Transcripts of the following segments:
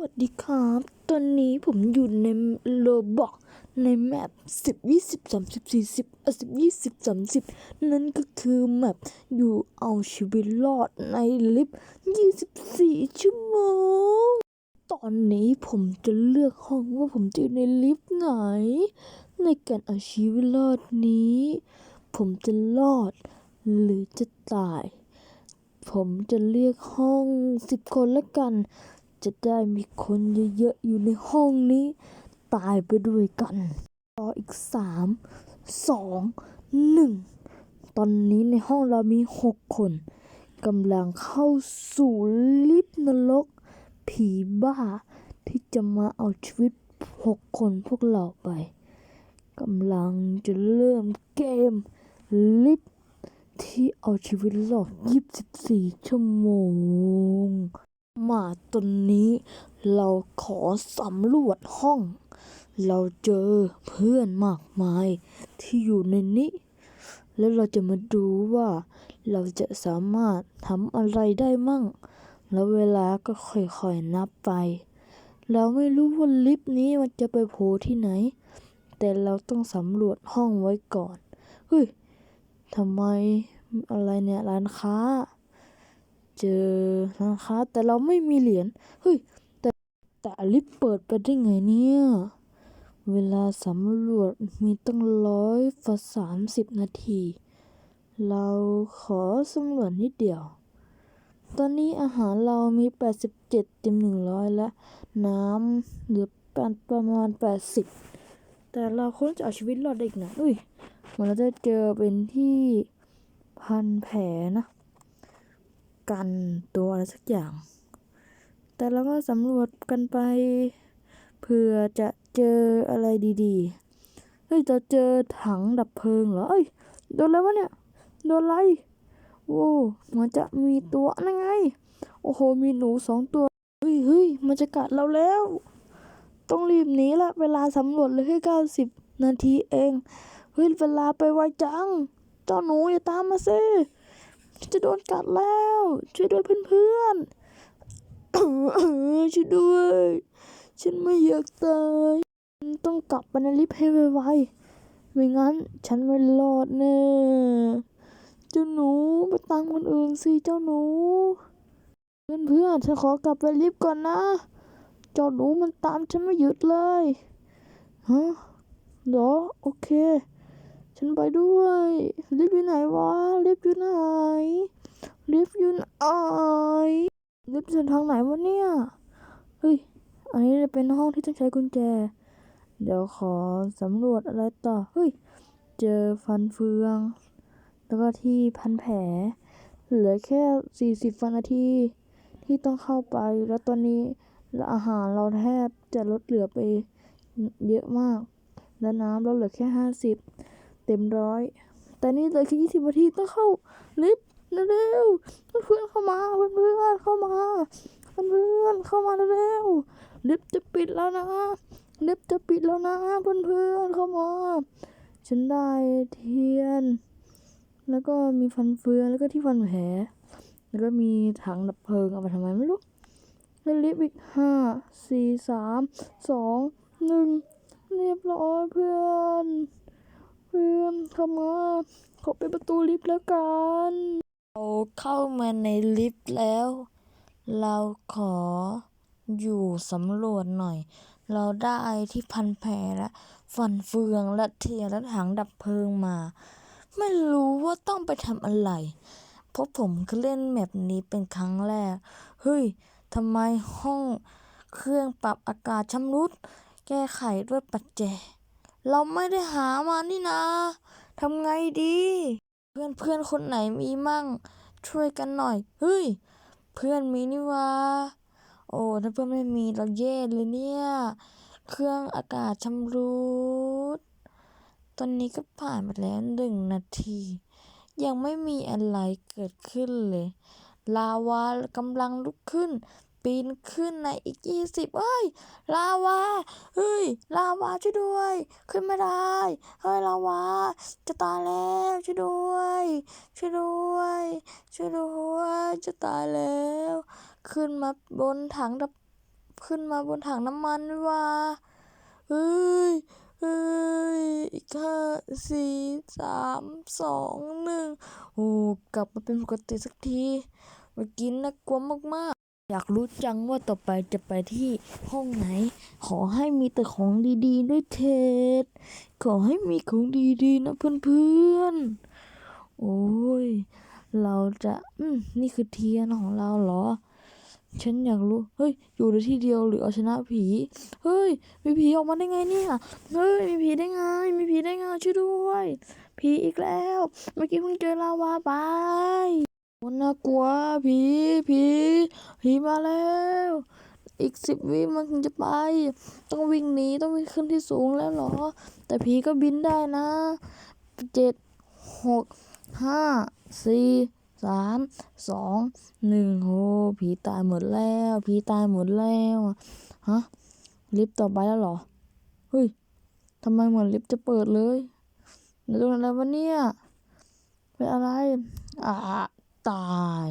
สวัสดีครับ ตอนนี้ผมอยู่ในโลบอกในแมปสิบยี่สิบสามสิบสี่สิบสิบยี่สิบสามสิบนั่นก็คือแมปอยู่เอาชีวิตรอดในลิฟต์ยี่สิบสี่ชั่วโมง ตอนนี้ผมจะเลือกห้องว่าผมจะอยู่ในลิฟต์ไหน ในการเอาชีวิตรอดนี้ ผมจะรอด หรือจะตาย ผมจะเรียกห้องสิบคนละกัน จะได้มีคนเยอะๆอยู่ในห้องนี้ ตายไปด้วยกันรออีกสามสองหนึ่งตอนนี้ในห้องเรามีหกคนกำลังเข้าสู่ลิฟต์นรก ผีบ้า ที่จะมาเอาชีวิตหกคนพวกเราไปกำลังจะเริ่มเกมลิฟต์ที่เอาชีวิตรอด24 ชั่วโมง มาตอนนี้ เราขอสำรวจห้อง เราเจอเพื่อนมากมายที่อยู่ในนี้ แล้วเราจะมาดูว่าเราจะสามารถทำอะไรได้มั่ง แล้วเวลาก็ค่อยๆนับไป เราไม่รู้ว่าลิฟต์นี้มันจะไปโผล่ที่ไหน แต่เราต้องสำรวจห้องไว้ก่อน เฮ้ยทำไมอะไรเนี่ยร้านค้า เจอร้านค้าแต่เราไม่มีเหรียญเฮ้ยแต่แต่ลิฟเปิดไปได้ไงเนี่ย เวลาสำรวจมีตั้งร้อยฝาสามสิบนาที เราขอสำรวจนิดเดียว ตอนนี้อาหารเรามี 87เต็ม100 แล้วน้ำเหลือประมาณ 80 แต่เราควรจะเอาชีวิตรอดได้อีกนะอุ้ยมันเราจะเจอเป็นที่พันแผลนะ กันตัวอะไรสักอย่าง แต่เราก็สำรวจกันไปเผื่อจะเจออะไรดีๆ เฮ้ยเราเจอถังดับเพลิงเหรอ เอ้ย โดนแล้ววะเนี่ย โดนอะไร โอ้มันจะมีตัวนั่นไง โอ้โห มีหนูสองตัว เฮ้ยเฮ้ยมันจะกัดเราแล้ว ต้องรีบหนีละ เวลาสำรวจเลยแค่เก้าสิบนาทีเอง เฮ้ย เวลาไปไวจัง เจ้าหนูอย่าตามมาสิ จะโดนกัดแล้ว ช่วยด้วยเพื่อนๆช่วยด้วย ฉันไม่อยากตายต้องกลับไปในลิฟต์ให้ไวๆไม่งั้นฉันไม่รอดแน่เจ้าหนูไปตามคนอื่นสิเจ้าหนู เพื่อนๆฉันขอกลับไปลิฟต์ก่อนนะเจ้าหนูมันตามฉันไม่หยุดเลยฮะเหรอโอเค ฉันไปด้วยลิฟอยู่ไหนวะลิฟอยู่ไหนลิฟอยู่ไหนลิฟต์อยู่ทางไหนวะเนี่ยเฮ้ยอันนี้เป็นห้องที่ต้องใช้กุญแจ เดี๋ยวขอสำรวจอะไรต่อเฮ้ยเจอฟันเฟือง แล้วก็ที่พันแผล เหลือแค่สี่สิบนาทีที่ต้องเข้าไปแล้วตอนนี้อาหารเราแทบจะลดเหลือไปเยอะมาก และน้ำเราเหลือแค่ห้าสิบ เต็มร้อย แต่นี่เหลือแค่ยี่สิบนาทีต้องเข้าลิฟต์เร็วเพื่อนเข้ามาเพื่อนๆเข้ามาเพื่อนๆเข้ามาเร็วลิฟต์จะปิดแล้วนะลิฟต์จะปิดแล้วนะเพื่อนๆเข้ามา ฉันได้เทียน แล้วก็มีฟันเฟืองแล้วก็ที่ฟันแผลแล้วก็มีถังดับเพลิงเอาไปทำไมไม่รู้แล้วลิฟต์อีกห้าสี่สามสองหนึ่งเรียบร้อยเพื่อน เข้ามาขอไปดประตูลิฟต์แล้วกันเราเข้ามาในลิฟต์แล้ว เราขออยู่สำรวจหน่อย เราได้ที่พันแผลและฟันเฟืองและเทียและถังดับเพลิงมา ไม่รู้ว่าต้องไปทำอะไร เพราะผมเล่นแบบนี้เป็นครั้งแรก เฮ้ยทำไมห้องเครื่องปรับอากาศชำรุด แก้ไขด้วยปัจแจเราไม่ได้หามานี่นา ทำไงดี เพื่อนเพื่อนคนไหนมีมั่ง ช่วยกันหน่อย เฮ้ย เพื่อนมีนี่วะ โอ้ถ้าเพื่อนไม่มีเราแย่เลยเนี่ย เครื่องอากาศชำรุด ตอนนี้ก็ผ่านมาแล้วหนึ่งนาที ยังไม่มีอะไรเกิดขึ้นเลย ลาวากำลังลุกขึ้น ปีนขึ้นในอีกยี่สิบเอ้ย ลาวา เฮ้ย ลาวาช่วยด้วย ขึ้นไม่ได้ เฮ้ย ลาวา จะตายแล้วช่วยด้วย ช่วยด้วย ช่วยด้วย จะตายแล้ว ขึ้นมาบนถังดับ ขึ้นมาบนถังน้ำมันว่าเฮ้ยเฮ้ยอีกห้าสี่สามสองหนึ่งโอ้ กลับมาเป็นปกติสักที เมื่อกี้น่ากลัวมากๆ อยากรู้จังว่าต่อไปจะไปที่ห้องไหน ขอให้มีแต่ของดีๆด้วยเถิดขอให้มีของดีๆนะเพื่อนๆ โอ้ย เราจะ อืม นี่คือเทียนของเราเหรอ ฉันอยากรู้ เฮ้ย อยู่ในที่เดียวหรือเอาชนะผี เฮ้ย มีผีออกมาได้ไงเนี่ย เฮ้ย มีผีได้ไง มีผีได้ไงช่วยด้วย ผีอีกแล้ว เมื่อกี้เพิ่งเจอลาวาไป โอ้น่ากลัวผีผีผีมาแล้ว อีกสิบวิมันจะไป ต้องวิ่งหนีต้องวิ่งขึ้นที่สูงแล้วหรอ แต่ผีก็บินได้นะเจ็ดหกห้าสี่สามสองหนึ่งโหผีตายหมดแล้วผีตายหมดแล้วฮะลิฟต์ต่อไปแล้วหรอเฮ้ยทำไมเหมือนลิฟต์จะเปิดเลยในตรงนั้นวะเนี่ยเป็นอะไรอ่า ตาย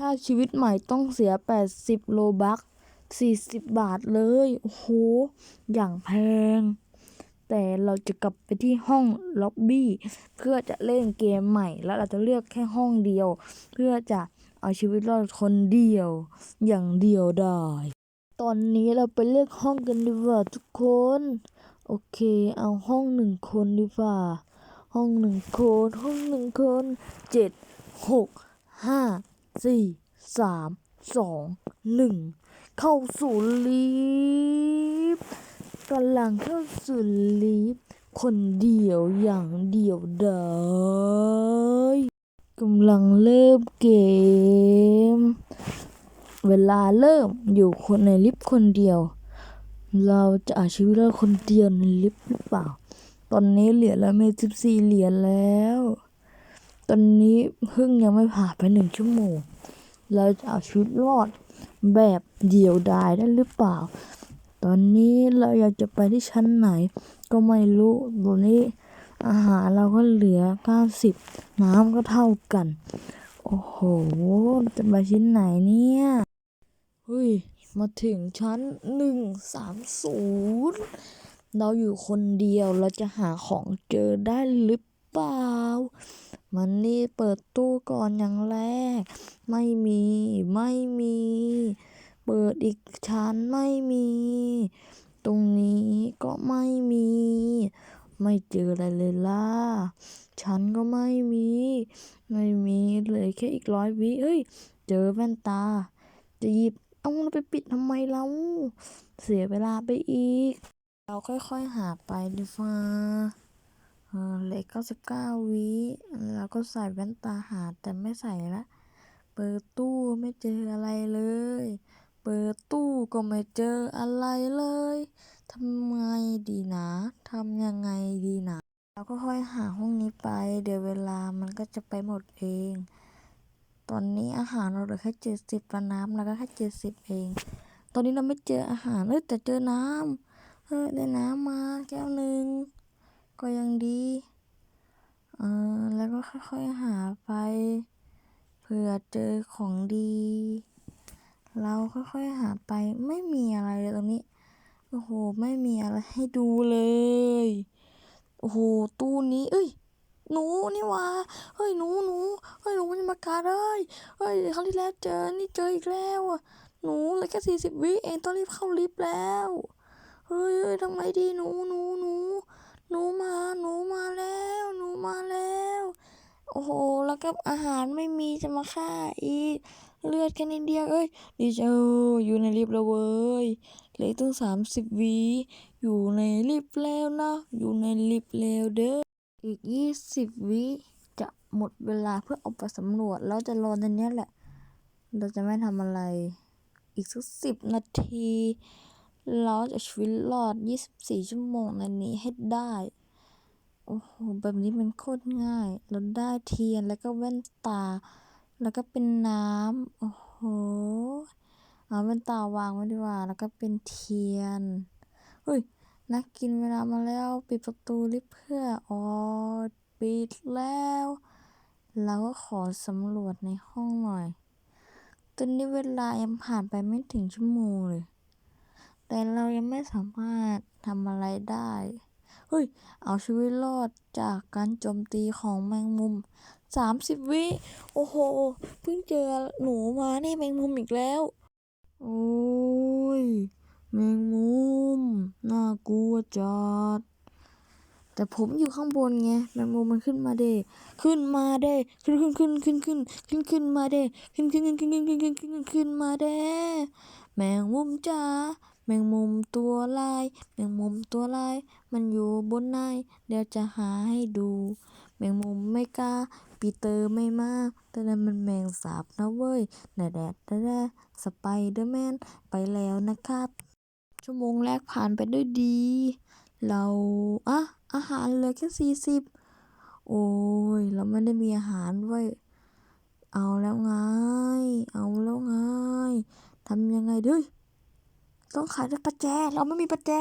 ถ้าชีวิตใหม่ต้องเสีย 80 โลบัค40 บาทเลย โอ้โห อย่างแพง แต่เราจะกลับไปที่ห้องล็อบบี้ เพื่อจะเล่นเกมใหม่ แล้วเราจะเลือกแค่ห้องเดียว เพื่อจะเอาชีวิตรอดคนเดียว อย่างเดียวได้ ตอนนี้เราไปเลือกห้องกันดีกว่าทุกคน โอเค เอาห้องหนึ่งคนดีกว่า ห้องหนึ่งคน ห้องหนึ่งคนเจ็ด หกห้าสี่สามสองหนึ่งเข้าสู่ลิฟต์กำลังเข้าสู่ลิฟต์คนเดียวอย่างเดียวได้กำลังเริ่มเกม เวลาเริ่มอยู่คนในลิฟต์คนเดียว เราจะอาชีวิตเรอดคนเดียวในลิฟต์หรือเปล่า ตอนนี้เหรียญแล้วมีสิบสี่เหรียญแล้ว ตอนนี้เพิ่งยังไม่ผ่านไปหนึ่งชั่วโมง เราจะเอาชีวิตรอดแบบเดี่ยวดายได้หรือเปล่า ตอนนี้เราอยากจะไปที่ชั้นไหน ก็ไม่รู้ตอนนี้อาหารเราก็เหลือ 90 น้ำก็เท่ากัน โอ้โห จะไปชิ้นไหนเนี่ย เฮ้ย มาถึงชั้นหนึ่งสามศูนย์เราอยู่คนเดียวเราจะหาของเจอได้หรือเปล่า มันนี่เปิดตู้ก่อนอย่างแรก ไม่มี ไม่มี เปิดอีกชั้นไม่มี ตรงนี้ก็ไม่มี ไม่เจออะไรเลยล่ะฉันก็ไม่มี ไม่มีเลยแค่อีกร้อยวิเฮ้ย เจอแว่นตา จะหยิบเอาเราไปปิดทำไมเราเสียเวลาไปอีก เราค่อยๆหาไปดีฟ้า เออเหล็กเก้าสิบเก้าวิแล้วก็ใส่แว่นตาหาแต่ไม่ใส่ละ เปิดตู้ไม่เจออะไรเลย เปิดตู้ก็ไม่เจออะไรเลย ทำไงดีนะทำยังไงดีนะเราก็ค่อยหาห้องนี้ไป เดี๋ยวเวลามันก็จะไปหมดเอง ตอนนี้อาหารเราเหลือแค่เจ็ดสิบน้ำแล้วก็แค่เจ็ดสิบเอง ตอนนี้เราไม่เจออาหารเอ้ยแต่เจอน้ำเฮ้ยได้น้ำมาแก้วหนึ่ง ก็ยังดี เออแล้วก็ค่อยๆหาไป เผื่อเจอของดี เราค่อยๆหาไปไม่มีอะไรเลยตรงนี้ โอ้โห ไม่มีอะไรให้ดูเลย โอ้โห ตู้นี้ เอ้ยหนูนี่ว่าเฮ้ยหนูหนูเฮ้ยหนูมันจะมากัดเอ้ยเฮ้ยครั้งที่แล้วเจอ นี่เจออีกแล้วอะ หนูเหลือแค่สี่สิบวิเองต้องรีบเข้าลิฟต์แล้ว เฮ้ยทำไงดีหนูหนูหนู นูมาหนูมาแล้วหนูมาแล้ว โอ้โหแล้วก็อาหารไม่มีจะมาฆ่าอีก เลือดแค่นิดเดียวเอ้ยดีเจออยู่ในลิฟต์แล้วเว้ยเหลือตั้งสามสิบวิอยู่ในลิฟต์แล้วนะ อยู่ในลิฟต์แล้วเด้ออีกยี่สิบวิจะหมดเวลาเพื่อออกไปสำรวจแล้วจะรอในนี้แหละ เราจะไม่ทำอะไร อีกสักสิบนาที เราจะชีวิตรอด 24 ชั่วโมงในนี้ให้ได้ โอ้โห แบบนี้มันโคตรง่าย เราได้เทียนแล้วก็แว่นตา แล้วก็เป็นน้ำ โอ้โห เอาแว่นตาวางไว้ดีกว่า แล้วก็เป็นเทียน เฮ้ย นักกินเวลามาแล้ว ปิดประตูลิฟเพื่อ อ๋อ ปิดแล้ว เราก็ขอสำรวจในห้องหน่อย ตอนนี้เวลายังผ่านไปไม่ถึงชั่วโมงเลย แต่เรายังไม่สามารถทำอะไรได้ เฮ้ย เอาชีวิตรอดจากการโจมตีของแมงมุมสามสิบวิ โอ้โห เพิ่งเจอหนูมานี่แมงมุมอีกแล้ว โอ้ย แมงมุม น่ากลัวจัด แต่ผมอยู่ข้างบนไง แมงมุมมันขึ้นมาเด้ขึ้นมาเด้ขึ้นขึ้นขึ้นขึ้นขึ้นขึ้นขึ้นมาเด้ขึ้นขึ้นขึ้นขึ้นขึ้นขึ้นขึ้นขึ้นมาเด้แมงมุมจ๋า แมงมุมตัวลาย แมงมุมตัวลาย มันอยู่บนไหนเดี๋ยวจะหาให้ดู แมงมุมไม่กล้า ปีเตอร์ไม่มา แต่นั้นมันแมงสาบนะเว้ยแดดแดดแดดสไปเดอร์แมน ไปแล้วนะครับ ชั่วโมงแรกผ่านไปด้วยดี เราอะอาหารเหลือแค่สี่สิบ โอ้ย เราไม่ได้มีอาหารไว้ยเอาแล้วไง เอาแล้วไงทำยังไงดีเฮ้ย ต้องขายด้วยประแจ เราไม่มีประแจ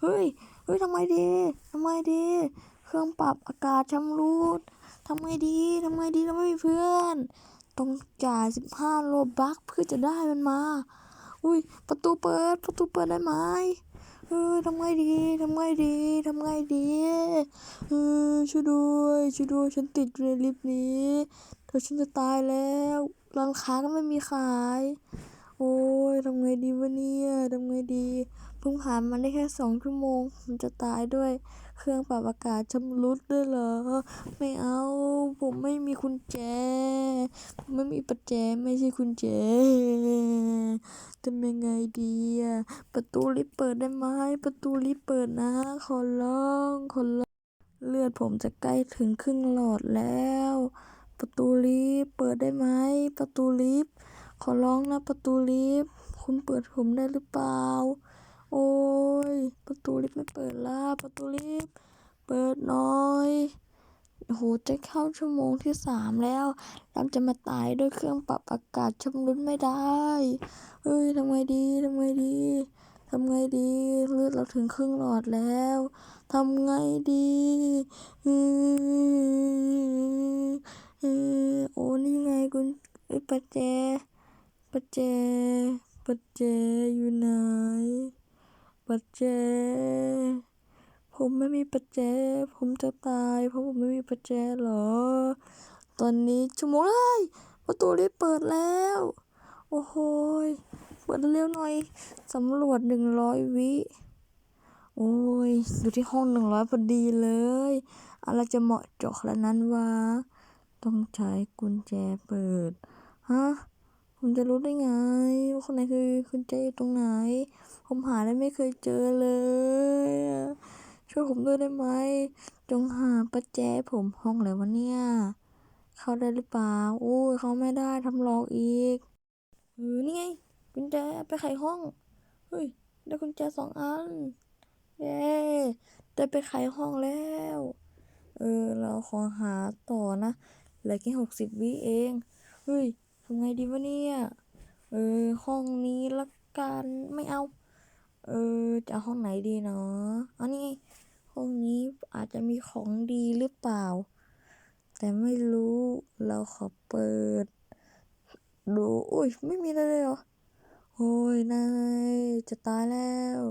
เฮ้ย เฮ้ยทำไมดีทำไมดี เครื่องปรับอากาศชำรุดทำไงดีทำไงดีเราไม่มีเพื่อน ต้องจ่ายสิบห้าโลบัคเพื่อจะได้มันมา อุ้ย ประตูเปิด ประตูเปิดได้ไหมเออทำไงดีทำไงดีทำไงดีเออช่วยด้วยช่วยด้วยฉันติดอยู่ในลิฟต์นี้เดี๋ยวฉันจะตายแล้วร้านค้าก็ไม่มีขาย อ้ยทำไงดีวะเนี่ยทำไงดีเพิ่งผ่านมาได้แค่สองชั่วโมงมันจะตายด้วย เครื่องปรับอากาศชำรุดด้วยเหรอ ไม่เอา ผมไม่มีกุญแจผมไม่มีประแจไม่ใช่กุญแจทำยังไงดีอะประตูลิฟต์เปิดได้ไหมประตูลิฟต์เปิดนะ ขอร้องขอร้องเลือดผมจะใกล้ถึงครึ่งหลอดแล้ว ประตูลิฟต์เปิดได้ไหมประตูลิฟต์ ขอร้องนะประตูลิฟต์คุณเปิดผมได้หรือเปล่า โอ้ย ประตูลิฟต์ไม่เปิดละประตูลิฟต์เปิดหน่อยโอ้โหจะเข้าชั่วโมงที่สามแล้วเราจะมาตายด้วยเครื่องปรับอากาศชำรุดไม่ได้เฮ้ยทำไงดีทำไงดีทำไงดีเลือดเราถึงครึ่งหลอดแล้วทำไงดีอืออือโอ้นี่ไงคุณเอ้ประแจ ประแจประแจอยู่ไหน ปัจเจ ผมไม่มีปัจเจ ผมจะตายเพราะผมไม่มีปัจเจหรอ ตอนนี้ชั่วโมงเอ้ยประตูลิฟต์เปิดแล้ว โอ้โหเปิดเร็วหน่อยสำรวจหนึ่งร้อยวิ โอ้ย อยู่ที่ห้องหนึ่งร้อยพอดีเลย อะไรจะเหมาะเจาะขนาดนั้นวะ ต้องใช้กุญแจเปิด ฮะ ผมจะรู้ได้ไงว่าคนไหนคือกุญแจอยู่ตรงไหน ผมหาได้ไม่เคยเจอเลย ช่วยผมด้วยได้ไหม จงหาประแจผมห้องอะไรวะเนี่ย เข้าได้หรือเปล่าโอ้ยเขาไม่ได้ทำหลอกอีกเออนี่ไงกุญแจไปไขห้อง เฮ้ย ได้กุญแจสองอัน เย้ได้ไปไขห้องแล้ว เออ เราขอหาต่อนะเหลือแค่หกสิบวิเอง เฮ้ย ทำไงดีวะเนี่ย เออ ห้องนี้ละกันไม่เอา เออ จะห้องไหนดีเนาะอันนี้ห้องนี้อาจจะมีของดีหรือเปล่า แต่ไม่รู้เราขอเปิด ดูอุ้ยไม่มีอะไรเลยเหรอโอ้ยนายจะตายแล้ว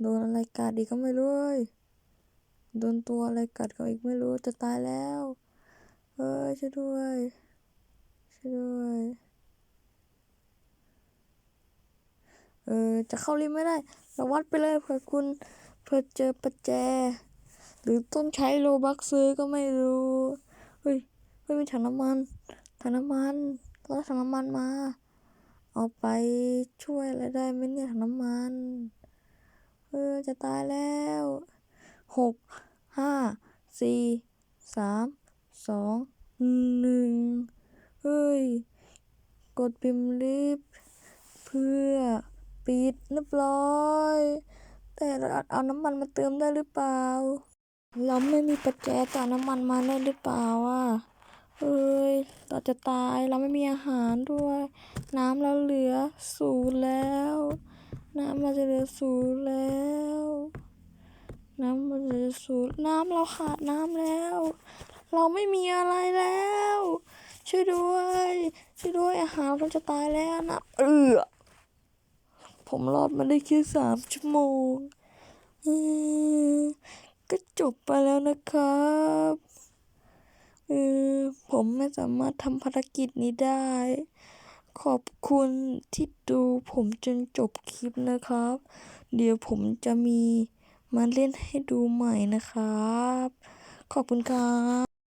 โดนอะไรกัดอีกก็ไม่รู้เว้ยโดนตัวอะไรกัดก็อีกไม่รู้จะตายแล้วเอ้ยช่วยด้วย ช่วยด้วยเออจะเข้าลิฟต์ไม่ได้เราวัดไปเลยเผื่อคุณเผื่อเจอประแจ หรือต้องใช้โลบักซื้อก็ไม่รู้เฮ้ยเฮ้ยมีถังน้ำมันถังน้ำมันเราถังน้ำมันมา เอาไปช่วยอะไรได้ไหมเนี่ยถังน้ำมันเออจะตายแล้วหกห้าสี่สามสองหนึ่ง ดปิมลิฟเพื่อปิดเรียบร้อย แต่เราเอาน้ำมันมาเติมได้หรือเปล่า เราไม่มีปัจแจต่อน้ำมันมาได้หรือเปล่าอะเอ้ยเราจะตายเราไม่มีอาหารด้วย น้ำเราเหลือศูนย์แล้ว น้ำเราจะเหลือศูนย์แล้ว น้ำมันเหลือศูนย์น้ำเราขาดน้ำแล้ว เราไม่มีอะไรแล้ว ช่วยด้วย ช่วยด้วยอาหารเราจะตายแล้วนะเออผมรอดมาได้แค่สามชั่วโมงก็จบไปแล้วนะครับเออผมไม่สามารถทำภารกิจนี้ได้ ขอบคุณที่ดูผมจนจบคลิปนะครับ เดี๋ยวผมจะมีมาเล่นให้ดูใหม่นะครับ ขอบคุณครับ